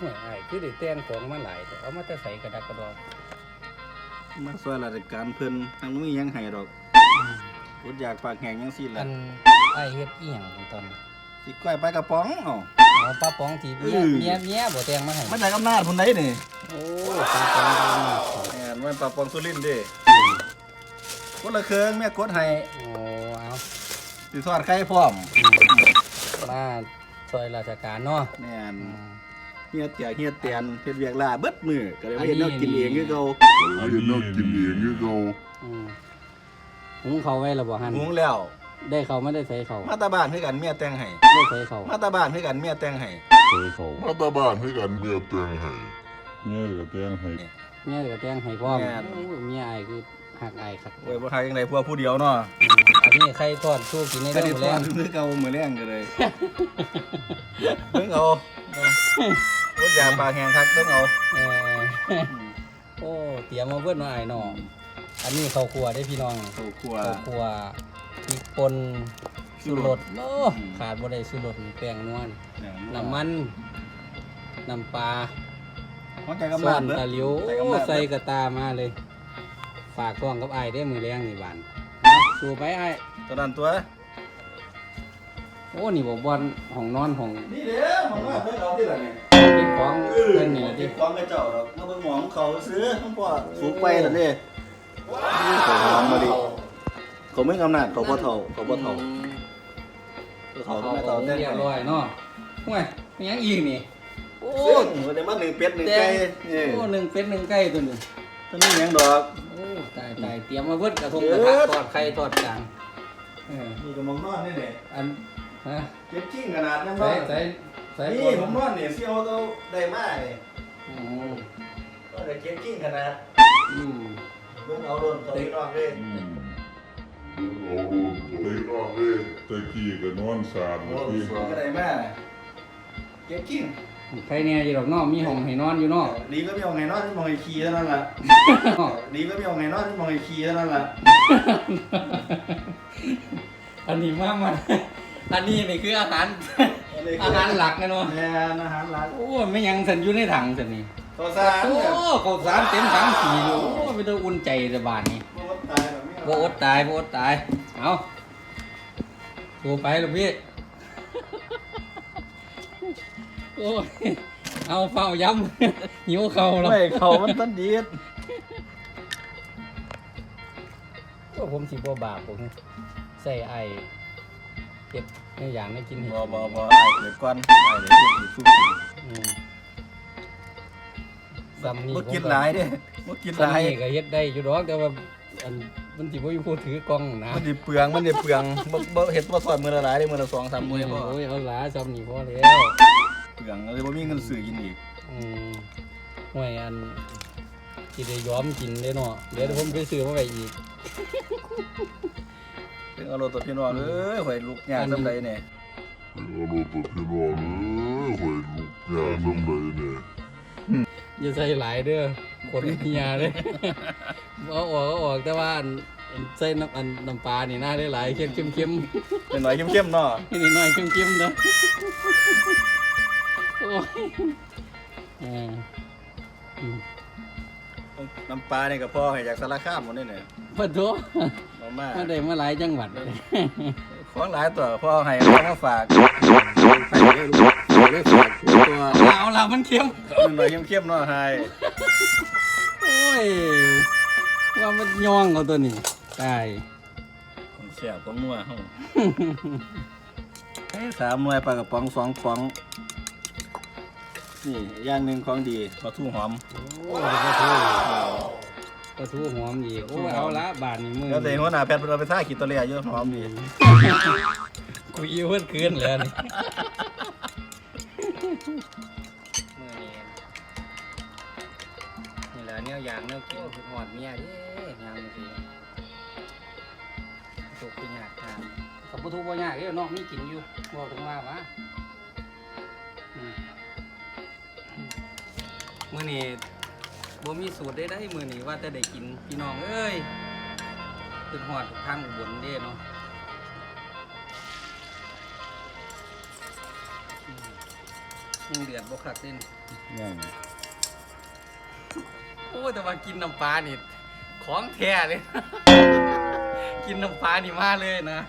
ห่วยอ้คือได้แต่งของมาหลายแต่เอามาแต่ใส่กระดักกระดอกมาซอยราชการเพิ่นทางนู้นยังให้ดอกอดอยากปากแหงจังซี่แหอัละนอ้เฮ็ดอีหยังของตอนนี้สิก้อยไปกระป๋องเอ้าเอาป้าป๋องที่เมียเมียเมียบ่แต่งมาให้มาจากอำนาจพุ่นใดนี่โอ้ป้าป๋องแม่นมันปลาป๋องสุรินทร์เด้กดละเครื่องแม่กดให้โอ้เอาสิทอดไข่พร้อมมาซอยราชการเนาะแม่น เฮียเตียเฮียเตียนเฮ็ดเวียกลาเบิดมือก็เลยว่าอันนี้เฮ็ดแนวกินเองคือเก่า I did not give me a nigga. อืมหุงเขาวไว้และบ่หันหุงแล้ว ได้เขาไม่ได้ใส่เขามาตาบ้านคือกันเมียแต่งให้ได้ใส่เขามาตาบ้านคือกันเมียแต่งให้มาตาบ้านให้กันเมียเตียงให้เมียก็เตียงให้เมียก็แต่งให้พร้อมโอ้เมียอายคือหักอายครับโอ้ยบ่ทายจังไดพวกผู้เดียวเนาะอันนี้ใครทอดสู้กินในก็เรื่ได้องทแรองดคือเก่ามื้อแรงก็เลยเบิ่งเอา บ่อยากปากแห้งคักเบิ่งเอาเออโอ้เตรียมมาเบิ้ลมาอายน้องอันนี้ข้าวคั่วได้พี่น้องข้าวคั่ว ข้าวคั่วพริกป่นชูสุรรสสโอ้ขาดบ่ได้สุรสแป้งนวลเนี่ยน้ำมันน้ำปลาหัวใจกำส่ลัวงนเด้อตะหลิวใส่โอ้กำลังใส่กระตามาเลย ฝากกล้องกับไอ้ายได้มือแรงนี่บานเอาสู้ไปไอ้ายตัวนั้นตัว โอ้นี่บอกบอลห้องนอนห้องนี่เด้อผมว่าเพิ่นเอาที่ละนี่เก็บของเพิ่นนี่ล่ะเก็ที่บของกระเจ้าดอกมาเบิ่งหมองเขาซื้อทั้งพ่อสูงไปแล้วนี่เขาหอมมาดิเขาไม่กำนาดเขาบ่เท่าเขาบ่เท่าเขาเขาเขาไม่เท่าแน่เรียบร้อยเนาะห่วยมีหยังอีกนี่ โอ้โอ้เดี๋ยวมาหนึ่งเป็ดหนึ่งแดไก่งนี่โอ้หนึ่งเป็ดหนึ่งไก่ตัวหนึงตัวนี้หยังดอก โอ้ตายตายเตรียมมาเบิดกระทงเบิกระดทะทอดไข่ทอดกลางเออนี่ก็มองนอนนี่แหละอัน ฮะเก็บกิ้งขนาดยังนใส่อนใส่ใส่นี่ผมนอนนี่เสี่ยวเขาได้มานี่อืมก็ได้เก็บกิ้งขนาดอืมเบิ่งเอาโดนตัวนี้นอนเลย เอาไปนอกเลยตะกี้ก็นอนสามนาทีมันก็ได้มาเก็บกิ้งใครเนี่ยอยู่ดอกเนอกมีห้องให้นอนอยู่เนอก ดีก็ไม่เอาไงนอนที่มองไอ้ขี้เท่านั้นล่ะดีก็ไม่เอาไงนอนที่มองไอ้ขี้เท่านั้นล่ะอันนี้มากมัน อันนี้นี่คืออาหาร อาหารหลักนะเนาะแม่อาหารหลักโอ้ยไม่ยังสันอยู่ในถังสันนี่ตัวสารโอ้เนี่ยข้าวสารเต็มถังสีอยู่โอ้ไม่ต้องอุ่นใจแต่บาทนี้บ่อดตายแบบนี้โบอดตายโบอดตายเอาโทรไปลูกพี่โอ้ยเอาเฝ้าย้ำหิวเขาแล้ว ไม่เขามันต้นดีดก็ผมสิบ่บาปผมใส่ไอ เก็บในอย่างในกินให้บ่บ่บ่ไอ้เกิดก่อนไอ้เดี๋ยวพูดอีกสู้กินอืมซ้ำนี่บ่กินผมหลายเด้บ่กินหซ้ำลายนี่ก็เฮ็ดได้อยู่ดอกแต่ว่าอันมันสิบ่อยู่ผู้ถือกล้องนะมันสิเปลืองมันสิเปลืองบ่บ่เฮ็ดบ่ซอยมื้อละหลายเด้มื้อละ2 3มื้อพอโอ้ยเอาหลาซ้ำนี่พอแล้ว เปลืองเลยบ่มีเงินซื้อกินอีกอืมห่วยอันสิได้ยอมกินได้เนาะเดี๋ยวผมไปซื้อมาไว้อีก ถึงเอารถตัวพี่น้องเอ้ยข่อยลุกยากซำใดเนี่ยเอารถตัวพี่น้องเอ้ยหอยลูกยาทำไรเนี่ยอย่าใส่หลายเด้อขนเฮียเด้อเอาออกเอาออกแต่ว่าอันอันใส่น้ำอันน้ำปลานี่น่าได้หลายเข้มเข้มเข้มเป็นหน่อยเข้มๆเนาะนิดหน่อยเข้มเข้มเด้อโอ้ยเอออืม น้ำปลานี่ก็พอให้จากสารคามหมดนี่เนี่ยพอโทมามามาได้มาหลายจังหวัดของหลายตัวพ่อให้เอามาฝากให้ได้ลูกได้ฝากตัวเอาละมันเข้มเป็นหน่อยเข้มๆเนาะให้โอ้ยว่ามันย่องเอาตัวนี้ตายของเสียของนัวเฮาให้สามหน่วยปลากระป๋องสองป๋อง นี่อย่างหนึ่งของดีปลาทูหอมโอ้ยปลาทูปลาทูหอมอีกโอ้ยเอาละบาทนี่มือแล้วแต่หัวหน้าแพทย์เราไปท่าขีดตัวเลียเยอะหอมดีคุยเพื่อนคืนเลยนี่มือนี้นี่แหละเนี่ยอย่างเนี่ยกินคือหอดเมียเด้อย่างนี้สิถูกเป็นยากทานกับปลาทูบ่ยากเด้อน้องมีกินอยู่บอกถึงว่าวะ มื้อนี้บ่มีสูตรได้ได้มื้อนี้ว่าแต่ได้กินพี่น้องเอ้ยขึ้นฮอดทางอุบลเด้เนาะอืมยังเดือดบ่คักเด่นยังโอ้แต่ว่ากินน้ำปลานี่ของแท้เลย กินน้ำปลานี่มาเลยนะ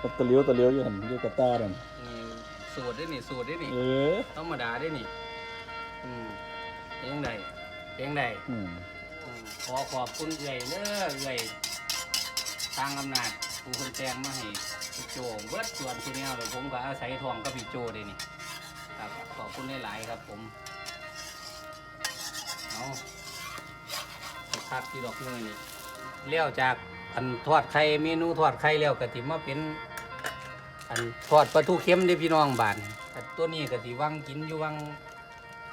กับตะเลี้ยวตะเลี้ยวอยู่หันอยู่กับตาดันนี่สูตรได้นี่สูตรได้นี่เออธรรมดาได้นี่ อืม เพียงใดเพียงใดอืมอืมขอขอบคุณเอื่อยเด้อเอื่อยทางอำนาจผู้คนแจ้งมาให้พี่โจเบิดส่วนที่แนวเลยผมก็อาศัยทองกับพี่โจได้นี่ครับขอบคุณหลายๆครับผมเอาพักที่ดอกมือนี่เลี้ยวจากอันทอดไข่เมนูทอดไข่เลี้ยวกะติมาเป็นอันทอดปลาทูเค็มเด้อพี่น้องบานแต่ตัวนี้กะติวังกินอยู่วัง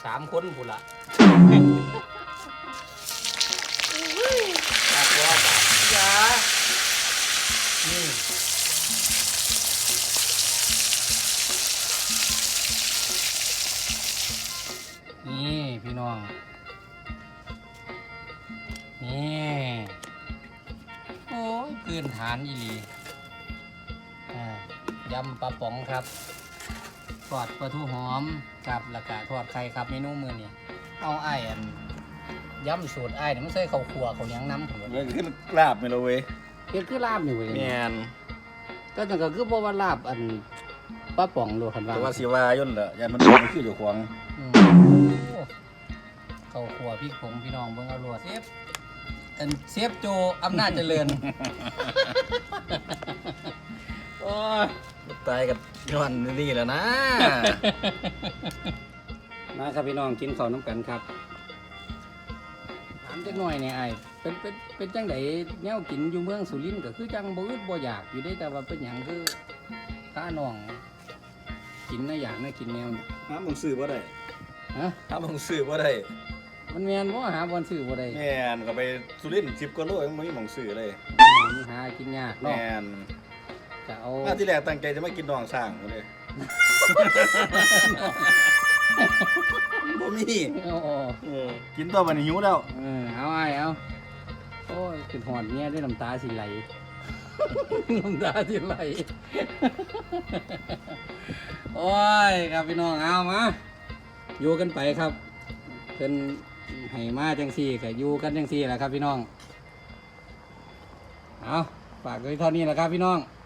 สามคนพุ่นละยานี่นี่พี่น้อง นี่โอ้ยพื้นฐานอีหลีอ่ายำปลาป๋องครับ อดปลาทูหอมครับแล้วก็ทอดไข่ครับเมนูมือนี่เอาไอ้ายอันยำสูตรไอ้ายเนี่ยมันใส่ข้าวคั่วข้าวเหนียงน้ำผมเรื่องขึ้นลาบไม่รู้เว้ยเฮ็ดคือลาบนี่เว้ยแมนก็จังก็คือบ่ว่าลาบอันปลาป๋องโลคันว่าแต่ว่าสิว่าย่นละยันมันมันคืออยู่ขวางอืมโอ้ข้าวคั่วพริกผงพี่น้องเบิ่งเอารวดเซฟอันเซฟโจอำนาจเจริญ โอ้ย ตายกับย้อนนี่แหล้วนะ มาครับพี่น้องกินข้าวน้ำกันครับถามจักหน่อยเนี่ยไอ้ายเป็นเป็นเป็นจังไดแนวกินอยู่เมืองสุรินทร์ก็คือจังบ่อึดบ่อยากอยู่ได้แต่ว่าเป็นหยังคือข้าน้อง กินนะอยากนะกินแนวนี้ห้ามมึงซื้อบ่ได้ฮะห้ามมึงซื้อบ่ได้มันแม่นบ่หาบ่อนซื้อบ่ได้แมนก็ไปสุรินทร์สิบกว่าโลยังไม่มีหมองซื้อเลยมันหากินยากแมเนาะน จะเอามาที่แรกตั้งใจจะมากินน้องสร้างเลยบ่มีเอาออกเออกินตัวมันหิวแล้วเออเอาไอ้เอาโอ้ยขึ้นหอดเนี่ยด้วยน้ำตาสิไหล น้ำตาสิไหล โอ้ยครับพี่น้องเอามาอยู่กันไปครับเพิ่นให้มาจังซี่ก็อยู่กันจังซี่แหละครับพี่น้องเอาฝากไว้เท่านี้แหละครับพี่น้องค